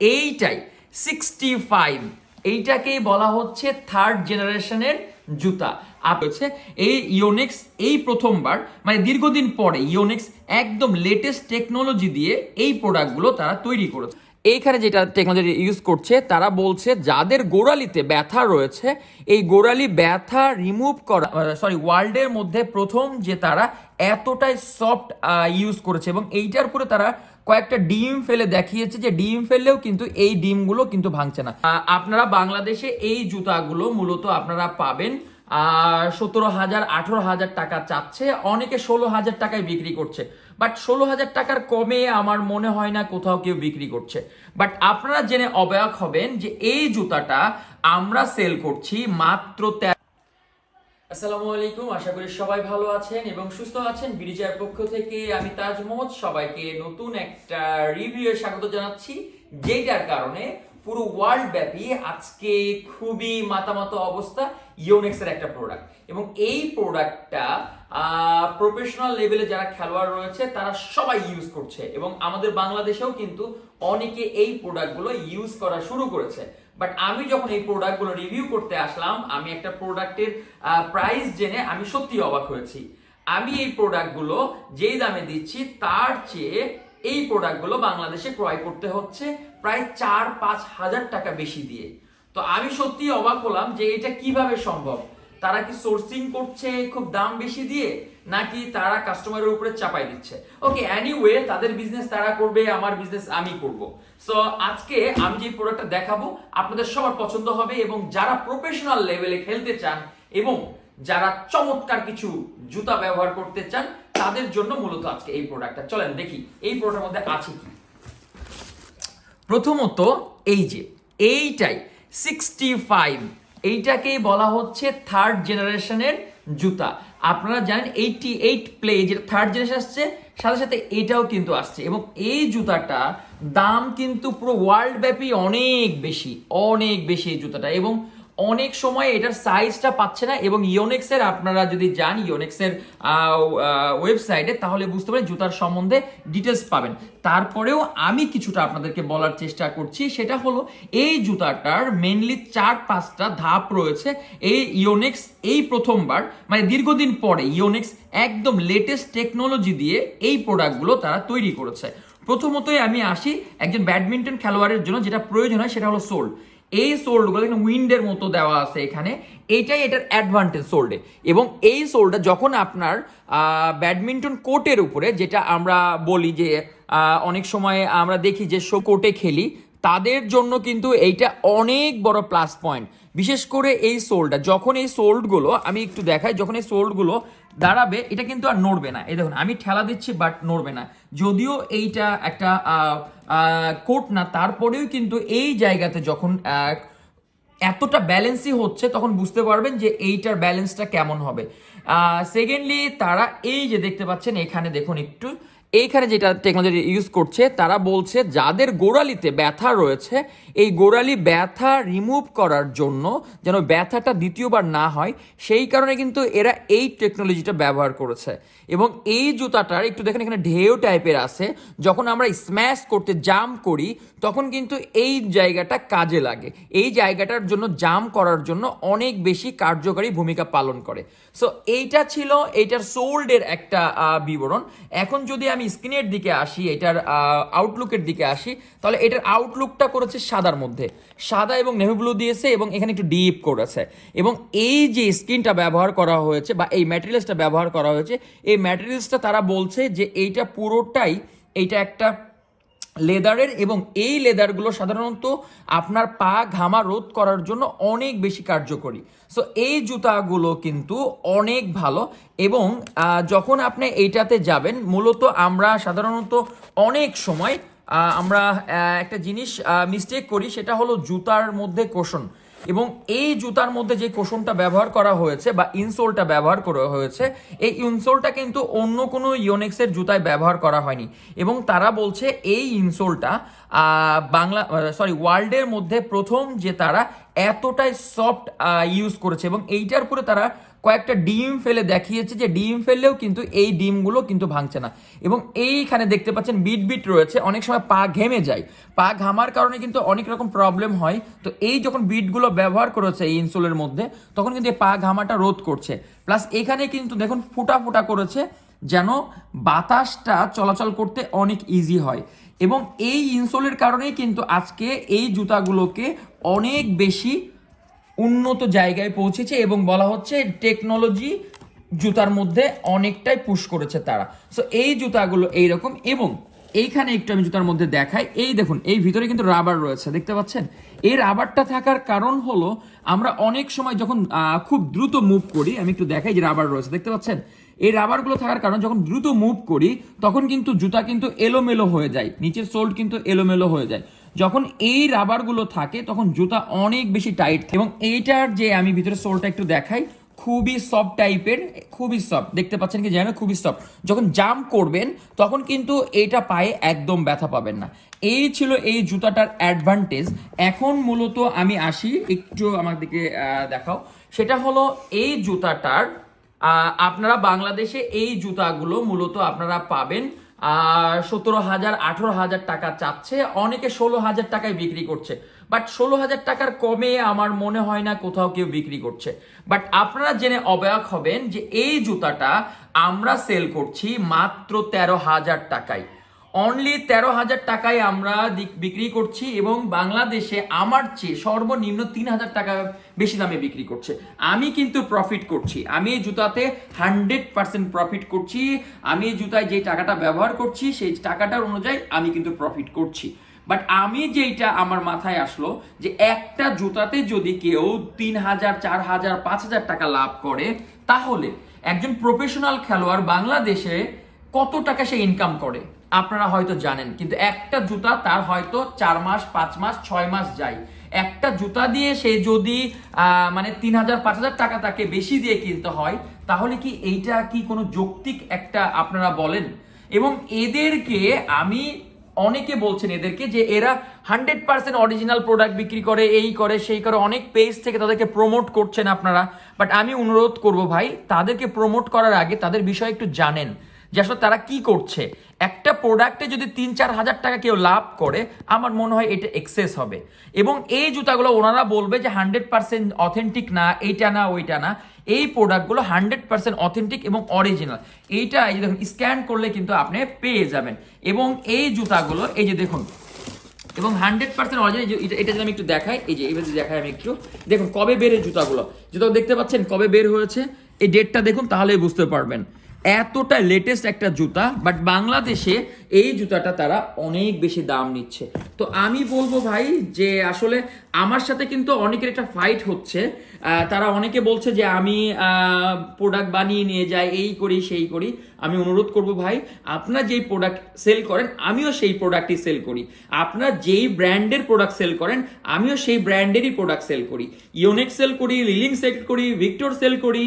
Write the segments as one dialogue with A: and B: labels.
A: এইটাই sixty five এইটাকেই বলা হচ্ছে থার্ড জেনারেশনের জুতা। আপ হচ্ছে এই ইওনেক্স এই প্রথমবার মানে দীর্ঘদিন পরে ইওনেক্স একদম লেটেস্ট টেকনোলজি দিয়ে এই প্রোডাক্টগুলো তারা তৈরি করেছে। এইখানে যেটা টেকনোলজি ইউজ করছে, তারা বলছে যাদের গোড়ালিতে ব্যথা রয়েছে, এই গোড়ালি ব্যথা রিমুভ করা সরি ওয়ার্ল্ডের মধ্যে প্রথম যে তারা এতটাই সফট ইউজ করেছে এবং এইটার পরে তারা কয়েকটা ডিম ফেলে দেখিয়েছে যে ডিম ফেললেও কিন্তু এই ডিমগুলো কিন্তু ভাঙছে না। আপনারা বাংলাদেশে এই জুতাগুলো মূলত আপনারা পাবেন সতেরো হাজার, আঠারো হাজার টাকা চাচ্ছে। অনেকে ষোলো হাজার টাকায় বিক্রি করছে। বাট ষোলো হাজার টাকার কমে আমার মনে হয় না কোথাও কেউ বিক্রি করছে। বাট আপনারা জেনে অবাক হবেন যে এই জুতাটা আমরা সেল করছি মাত্র তেরো আসসালামু আলাইকুম, আশা করি সবাই ভালো আছেন এবং সুস্থ আছেন। বিরিজার পক্ষ থেকে আমি তাজ সবাইকে নতুন একটা রিভিউ স্বাগত জানাচ্ছি যেটার কারণে পুরো ওয়ার্ল্ড ব্যাপী আজকে খুবই মাতামাতো অবস্থা ইওনেক্সের একটা প্রোডাক্ট এবং এই প্রোডাক্টটা প্রফেশনাল লেভেলে যারা খেলোয়াড় রয়েছে, তারা সবাই ইউজ করছে। এবং আমাদের বাংলাদেশেও কিন্তু অনেকে এই প্রোডাক্টগুলো ইউজ করা শুরু করেছে। বাট আমি যখন এই প্রোডাক্টগুলো রিভিউ করতে আসলাম, আমি একটা প্রোডাক্টের প্রাইস জেনে আমি সত্যি অবাক হয়েছি। আমি এই প্রোডাক্টগুলো যেই দামে দিচ্ছি, তার চেয়ে এই প্রোডাক্টগুলো বাংলাদেশে ক্রয় করতে হচ্ছে প্রায় চার পাঁচ হাজার টাকা বেশি দিয়ে। তো আমি সত্যি অবাক হলাম যে এটা কীভাবে সম্ভব? তারা কি সোর্সিং করছে খুব দাম বেশি দিয়ে? নাকি তারা কাস্টমারের উপরে চাপাই দিচ্ছে? ওকে এনিওয়ে তাদের বিজনেস তারা করবে, আমার বিজনেস আমি করব। সো আজকে আমি যে প্রোডাক্টটা দেখাবো, আপনাদের সবার পছন্দ হবে এবং যারা প্রফেশনাল লেভেলে খেলতে চান এবং যারা চমৎকার কিছু জুতা ব্যবহার করতে চান, তাদের জন্য মূলত আজকে এই প্রোডাক্টটা চলেন দেখি, এই প্রোডাক্টের মধ্যে আছে কি? প্রথমত, এই যে, এইটাই সিক্সটি ফাইভ এইটাকেই বলা হচ্ছে থার্ড জেনারেশনের জুতা। আপনারা জানেন এইটি এইট প্লে যেটা থার্ড জেনারেশন আসছে, সাথে সাথে এটাও কিন্তু আসছে। এবং এই জুতাটা দাম কিন্তু পুরো ওয়ার্ল্ড ব্যাপী অনেক বেশি অনেক বেশি এই জুতাটা। এবং অনেক সময় এটার সাইজটা পাচ্ছে না এবং ইওনেক্সের আপনারা যদি যান ইওনেক্সের ওয়েবসাইটে তাহলে বুঝতে পারেন জুতার সম্বন্ধে ডিটেলস পাবেন। তারপরেও আমি কিছুটা আপনাদেরকে বলার চেষ্টা করছি, সেটা হলো এই জুতাটার মেনলি চার পাঁচটা ধাপ রয়েছে। এই ইওনেক্স এই প্রথমবার মানে দীর্ঘদিন পরে ইওনেক্স একদম লেটেস্ট টেকনোলজি দিয়ে এই প্রোডাক্টগুলো তারা তৈরি করেছে। প্রথমতই আমি আসি একজন ব্যাডমিন্টন খেলোয়াড়ের জন্য, যেটা প্রয়োজন হয় সেটা হলো সোল। এই সোল্ডগুলো কিন্তু উইন্ডের মতো দেওয়া আছে এখানে। এইটাই এটার অ্যাডভান্টেজ সোল্ডে। এবং এই সোলটা যখন আপনার ব্যাডমিন্টন কোর্টের উপরে, যেটা আমরা বলি যে অনেক সময় আমরা দেখি যে শো কোর্টে খেলি, তাদের জন্য কিন্তু এইটা অনেক বড় প্লাস পয়েন্ট বিশেষ করে এই সোলটা, যখন এই সোল্ডগুলো আমি একটু দেখাই, যখন এই সোল্ডগুলো দাঁড়াবে, এটা কিন্তু আর নড়বে না। এই দেখুন, আমি ঠেলা দিচ্ছি বাট নড়বে না। যদিও এইটা একটা কোট না, তারপরেও কিন্তু এই জায়গাতে যখন এতটা ব্যালেন্সই হচ্ছে, তখন বুঝতে পারবেন যে এইটার ব্যালেন্সটা কেমন হবে। সেকেন্ডলি তারা এই যে দেখতে পাচ্ছেন, এখানে দেখুন একটু এইখানে যেটা টেকনোলজি ইউজ করছে, তারা বলছে যাদের গোড়ালিতে ব্যথা রয়েছে, এই গোড়ালি ব্যথা রিমুভ করার জন্য যেন ব্যথাটা দ্বিতীয়বার না হয়, সেই কারণে কিন্তু এরা এই টেকনোলজিটা ব্যবহার করেছে। এবং এই জুতাটার, একটু দেখেন এখানে ঢেউ টাইপের আছে, যখন আমরা স্ম্যাশ করতে জাম করি, তখন কিন্তু এই জায়গাটা কাজে লাগে। এই জায়গাটার জন্য জাম করার জন্য অনেক বেশি কার্যকারী ভূমিকা পালন করে। সো এইটা ছিল, এইটার সোল্ডের একটা বিবরণ। এখন যদি আমি স্ক্রিনের দিকে আসি, এটার আউটলুকের দিকে আসি, তাহলে এটার আউটলুকটা করেছে সাদার মধ্যে। সাদা এবং নেভি ব্লু দিয়েছে এবং এখানে একটু ডিপ করেছে। এবং এই যে স্ক্রিনটা ব্যবহার করা হয়েছে বা এই ম্যাটেরিয়ালসটা ব্যবহার করা হয়েছে, এই ম্যাটেরিয়ালসটা তারা বলছে যে এইটা পুরোটাই, এইটা একটা লেদারের এবং এই লেদারগুলো সাধারণত আপনার পা ঘামা রোধ করার জন্য অনেক বেশি কার্যকরী। সো এই জুতাগুলো কিন্তু অনেক ভালো এবং যখন আপনি এইটাতে যাবেন, মূলত আমরা সাধারণত অনেক সময় আমরা একটা জিনিস মিস্টেক করি, সেটা হলো জুতার মধ্যে কোষণ এবং এই জুতার মধ্যে যে কোষণটা ব্যবহার করা হয়েছে বা ইনসোলটা ব্যবহার করা হয়েছে, এই ইনসোলটা কিন্তু অন্য কোনো ইওনেক্সের জুতায় ব্যবহার করা হয়নি। এবং তারা বলছে এই ইনসোলটা বাংলা সরি ওয়ার্ল্ডের মধ্যে প্রথম যে তারা এতটাই সফট ইউজ করেছে এবং এইটার উপরে তারা কয়েকটা ডিম ফেলে দেখিয়েছে যে ডিম ফেললেও কিন্তু এই ডিমগুলো কিন্তু ভাঙছে না। এবং এইখানে দেখতে পাচ্ছেন বিট বিট রয়েছে, অনেক সময় পা ঘেমে যায়। পা ঘামার কারণে কিন্তু অনেক রকম প্রবলেম হয়। তো এই যখন বিটগুলো ব্যবহার করেছে এই ইনসোলের মধ্যে, তখন কিন্তু এই পা ঘামাটা রোধ করছে। প্লাস এখানে কিন্তু দেখুন ফুটা ফুটা করেছে, যেন বাতাসটা চলাচল করতে অনেক ইজি হয়। এবং এই ইনসোলের কারণেই কিন্তু আজকে এই জুতাগুলোকে অনেক বেশি উন্নত জায়গায় পৌঁছেছে এবং বলা হচ্ছে টেকনোলজি জুতার মধ্যে অনেকটাই পুশ করেছে তারা। সো এই জুতাগুলো এইরকম এবং এইখানে একটু আমি জুতার মধ্যে দেখাই। এই দেখুন, এই ভিতরে কিন্তু রাবার রয়েছে, দেখতে পাচ্ছেন? এই রাবারটা থাকার কারণ হলো আমরা অনেক সময় যখন খুব দ্রুত মুভ করি, আমি একটু দেখাই যে রাবার রয়েছে, দেখতে পাচ্ছেন? এই রাবারগুলো থাকার কারণ যখন দ্রুত মুভ করি, তখন কিন্তু জুতা কিন্তু এলোমেলো হয়ে যায়, নিচের সোল্ড কিন্তু এলোমেলো হয়ে যায়। যখন এই রাবারগুলো থাকে, তখন জুতা অনেক বেশি টাইট এবং এইটার যে আমি ভিতরে সোলটা একটু দেখাই, খুবই সফট টাইপের খুবই সফট দেখতে পাচ্ছেন কি জানেন খুবই সফট যখন জাম্প করবেন, তখন কিন্তু এটা পায়ে একদম ব্যথা পাবেন না। এই ছিল এই জুতাটার অ্যাডভান্টেজ এখন মূলত আমি আসি, একটু আমার দিকে দেখাও। সেটা হলো এই জুতাটার আপনারা বাংলাদেশে এই জুতাগুলো মূলত আপনারা পাবেন সতেরো হাজার, আঠেরো হাজার টাকা চাচ্ছে। অনেকে ষোলো হাজার টাকায় বিক্রি করছে। বাট ষোলো হাজার টাকার কমে আমার মনে হয় না কোথাও কেউ বিক্রি করছে। বাট আপনারা জেনে অবাক হবেন যে এই জুতাটা আমরা সেল করছি মাত্র তেরো হাজার টাকায়। অনলি তেরো হাজার টাকায় আমরা বিক্রি করছি এবং বাংলাদেশে আমার চেয়ে সর্বনিম্ন তিন হাজার টাকা বেশি দামে বিক্রি করছে। আমি কিন্তু প্রফিট করছি। আমি এই জুতাতে হান্ড্রেড পার্সেন্ট প্রফিট করছি। আমি এই জুতায় যে টাকাটা ব্যবহার করছি, সেই টাকাটার অনুযায়ী আমি কিন্তু প্রফিট করছি। বাট আমি যেইটা আমার মাথায় আসলো যে একটা জুতাতে যদি কেউ তিন হাজার, চার হাজার, পাঁচ হাজার টাকা লাভ করে, তাহলে একজন প্রফেশনাল খেলোয়াড় বাংলাদেশে কত টাকা সে ইনকাম করে? আপনারা হয়তো জানেন, কিন্তু একটা জুতা তার হয়তো চার মাস, পাঁচ মাস, ছয় মাস যায়। একটা জুতা দিয়ে সে যদি মানে তিন হাজার, পাঁচ হাজার টাকা তাকে বেশি দিয়ে কিনতে হয়, তাহলে কি এইটা কি কোনো যৌক্তিক একটা আপনারা বলেন? এবং এদেরকে আমি, অনেকে বলছেন এদেরকে যে এরা হান্ড্রেড পার্সেন্ট অরিজিনাল প্রোডাক্ট বিক্রি করে, এই করে, সেই করে, অনেক পেজ থেকে তাদেরকে প্রমোট করছেন আপনারা। বাট আমি অনুরোধ করব ভাই, তাদেরকে প্রমোট করার আগে তাদের বিষয়ে একটু জানেন। যে আসলে তারা কি করছে? একটা প্রোডাক্টে যদি তিন, চার হাজার টাকা কেউ লাভ করে, আমার মনে হয় এটা এক্সেস হবে। এবং এই জুতাগুলো ওনারা বলবে যে হান্ড্রেড পার্সেন্ট অথেন্টিক না, এইটা না, ওইটা না। এই প্রোডাক্টগুলো হান্ড্রেড পার্সেন্ট অথেন্টিক এবং অরিজিনাল এইটা এই যে দেখুন স্ক্যান করলে কিন্তু আপনি পেয়ে যাবেন। এবং এই জুতাগুলো, এই যে দেখুন, এবং হান্ড্রেড পার্সেন্ট অরিজিনাল এটা যদি আমি একটু দেখাই, এই যে, এবার দেখাই আমি একটু। দেখুন, কবে বের জুতাগুলো? জুতা দেখতে পাচ্ছেন, কবে বের হয়েছে? এই ডেটটা দেখুন, তাহলেই বুঝতে পারবেন। এতটা লেটেস্ট একটা জুতা বাট বাংলাদেশে এই জুতাটা তারা অনেক বেশি দাম নিচ্ছে। তো আমি বলব ভাই যে আসলে আমার সাথে কিন্তু অনেকের একটা ফাইট হচ্ছে। তারা অনেকে বলছে যে আমি প্রোডাক্ট বানিয়ে নিয়ে যাই, এই করি, সেই করি। আমি অনুরোধ করব ভাই, আপনার যেই প্রোডাক্ট সেল করেন, আমিও সেই প্রোডাক্টই সেল করি। আপনার যেই ব্র্যান্ডের প্রোডাক্ট সেল করেন, আমিও সেই ব্র্যান্ডেরই প্রোডাক্ট সেল করি। ইওনেক সেল করি লিলিং সেল করি ভিক্টর সেল করি।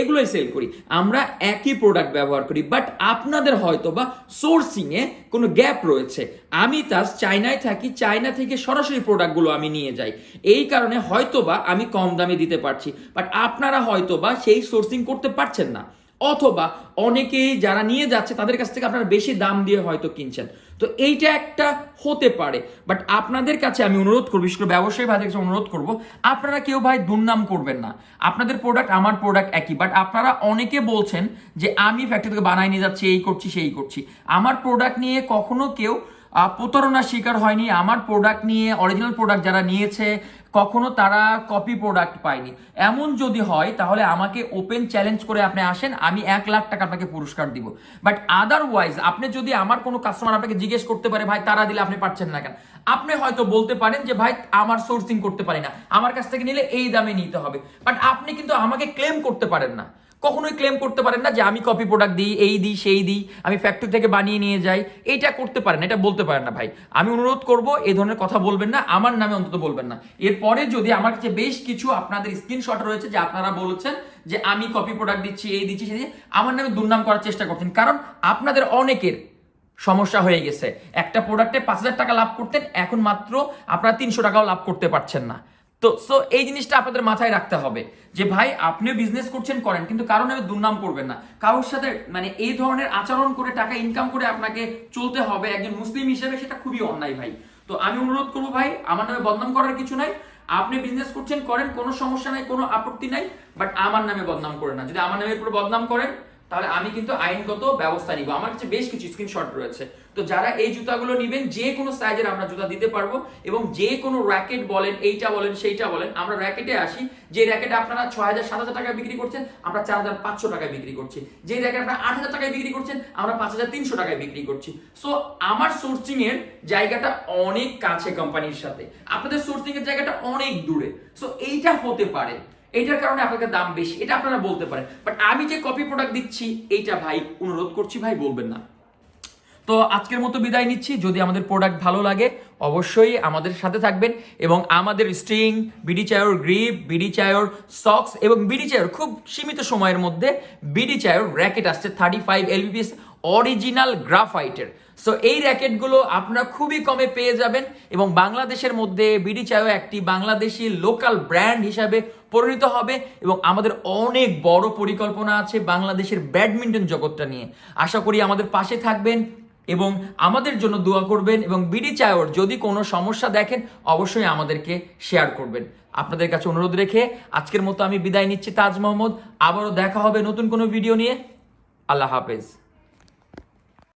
A: এগুলোই সেল করি। আমরা একই প্রোডাক্ট ব্যবহার করি বাট আপনাদের হয়তো বা সোর্সিংয়ে কোনো গ্যাপ রয়েছে। আমি তার চায়নায় থাকি, চায়না থেকে সরাসরি প্রোডাক্টগুলো আমি নিয়ে যাই। এই কারণে হয়তোবা আমি কম দামে দিতে পারছি বাট আপনারা হয়তো বা সেই সোর্সিং করতে পারছেন না। অথবা অনেকেই যারা নিয়ে যাচ্ছে, তাদের কাছ থেকে আপনারা বেশি দাম দিয়ে হয়তো কিনছেন। তো এইটা একটা হতে পারে বাট আপনাদের কাছে আমি অনুরোধ করব, বিশেষ করে ব্যবসায়ী ভাইদের কাছে অনুরোধ করব, আপনারা কেউ ভাই দুর্নাম করবেন না। আপনাদের প্রোডাক্ট আমার প্রোডাক্ট একই বাট আপনারা অনেকে বলছেন যে, আমি ফ্যাক্টরি থেকে বানাই নিয়ে যাচ্ছি, এই করছি, সেই করছি। আমার প্রোডাক্ট নিয়ে কখনো কেউ প্রতারণার শিকার হয়নি। আমার প্রোডাক্ট নিয়ে অরিজিনাল প্রোডাক্ট যারা নিয়েছে, কখনো তারা কপি প্রোডাক্ট পায়নি। এমন যদি হয়, তাহলে আমাকে ওপেন চ্যালেঞ্জ করে আপনি আসেন, আমি এক লাখ টাকা আপনাকে পুরস্কার দিব। বাট আদারওয়াইজ আপনি যদি আমার কোনো কাস্টমার আপনাকে জিজ্ঞেস করতে পারে, ভাই, তারা দিলে আপনি পারছেন না কেন? আপনি হয়তো বলতে পারেন যে, ভাই, আমার সোর্সিং করতে পারি না। আমার কাছ থেকে নিলে এই দামে নিতে হবে। বাট আপনি কিন্তু আমাকে ক্লেম করতে পারেন না। কখনোই ক্লেম করতে পারেন না যে আমি কপি প্রোডাক্ট দিই, এই দিই, সেই দিই, আমি ফ্যাক্টরি থেকে বানিয়ে নিয়ে যাই। এটা করতে পারেন, এটা বলতে পারেন না ভাই। আমি অনুরোধ করব এই ধরনের কথা বলবেন না, আমার নামে অন্তত বলবেন না। এরপরে যদি আমার কাছে বেশ কিছু আপনাদের স্ক্রিনশট রয়েছে যে আপনারা বলেছেন যে আমি কপি প্রোডাক্ট দিচ্ছি, এই দিচ্ছি, সেই আমার নামে দুর্নাম করার চেষ্টা করছেন। কারণ আপনাদের অনেকের সমস্যা হয়ে গেছে। একটা প্রোডাক্টে পাঁচ হাজার টাকা লাভ করতেন, এখন মাত্র আপনারা তিনশো টাকাও লাভ করতে পারছেন না। তো সো এই জিনিসটা আপনাদের মাথায় রাখতে হবে যে, ভাই, আপনিও বিজনেস করছেন, করেন, কিন্তু কারণ আমি দুর্নাম করবেন না। কারোর সাথে মানে এই ধরনের আচরণ করে, টাকা ইনকাম করে আপনাকে চলতে হবে, একজন মুসলিম হিসেবে সেটা খুবই অন্যায়, ভাই। তো আমি অনুরোধ করব, ভাই, আমার নামে বদনাম করার কিছু নাই। আপনি বিজনেস করছেন, করেন, কোনো সমস্যা নাই, কোনো আপত্তি নাই বাট আমার নামে বদনাম করেন না। যদি আমার নামে পুরো বদনাম করেন তাহলে আমি কিন্তু আইনগত ব্যবস্থা নিব। আমার কাছে বেশ কিছু স্ক্রিনশট রয়েছে। তো যারা এই জুতাগুলো নেবেন, যে কোনো সাইজের আমরা জুতা দিতে পারব এবং যে কোনো র্যাকেট বলেন, এইটা বলেন, সেইটা বলেন, আমরা র্যাকেটে আসি। যে র্যাকেটে আপনারা ছয় হাজার, সাত হাজার টাকায় বিক্রি করছেন, আমরা চার হাজার পাঁচশো টাকায় বিক্রি করছি। যে র্যাকেট আপনারা আট হাজার টাকায় বিক্রি করছেন, আমরা পাঁচ হাজার তিনশো টাকায় বিক্রি করছি। সো আমার সোর্সিং এর জায়গাটা অনেক কাছে কোম্পানির সাথে। আপনাদের সোর্সিং এর জায়গাটা অনেক দূরে। সো এইটা হতে পারে। এইটার কারণে আপনাকে দাম বেশি, এটা আপনারা বলতে পারেন। বাট আমি যে কপি প্রোডাক্ট দিচ্ছি, এইটা ভাই, অনুরোধ করছি ভাই, বলবেন না। তো আজকের মতো বিদায় নিচ্ছি। যদি আমাদের প্রোডাক্ট ভালো লাগে, অবশ্যই আমাদের সাথে থাকবেন এবং আমাদের স্ট্রিং বিডি চায়র গ্রিপ বিডি চায়র সক্স এবং বিডি চায়র খুব সীমিত সময়ের মধ্যে বিডি চায়র র্যাকেট আসছে থার্টি ফাইভ এলবিপিএস অরিজিনাল গ্রাফাইটের সো এই র্যাকেটগুলো আপনারা খুবই কমে পেয়ে যাবেন এবং বাংলাদেশের মধ্যে বিডি চায়ও একটি বাংলাদেশি লোকাল ব্র্যান্ড হিসাবে পরিণত হবে এবং আমাদের অনেক বড় পরিকল্পনা আছে বাংলাদেশের ব্যাডমিন্টন জগৎটা নিয়ে। আশা করি আমাদের পাশে থাকবেন এবং আমাদের জন্য দোয়া করবেন এবং বিডি চায়োর যদি কোনো সমস্যা দেখেন, অবশ্যই আমাদেরকে শেয়ার করবেন। আপনাদের কাছে অনুরোধ রেখে আজকের মতো আমি বিদায় নিচ্ছি তাজ মোহাম্মদ আবারও দেখা হবে নতুন কোনো ভিডিও নিয়ে। আল্লাহ হাফেজ।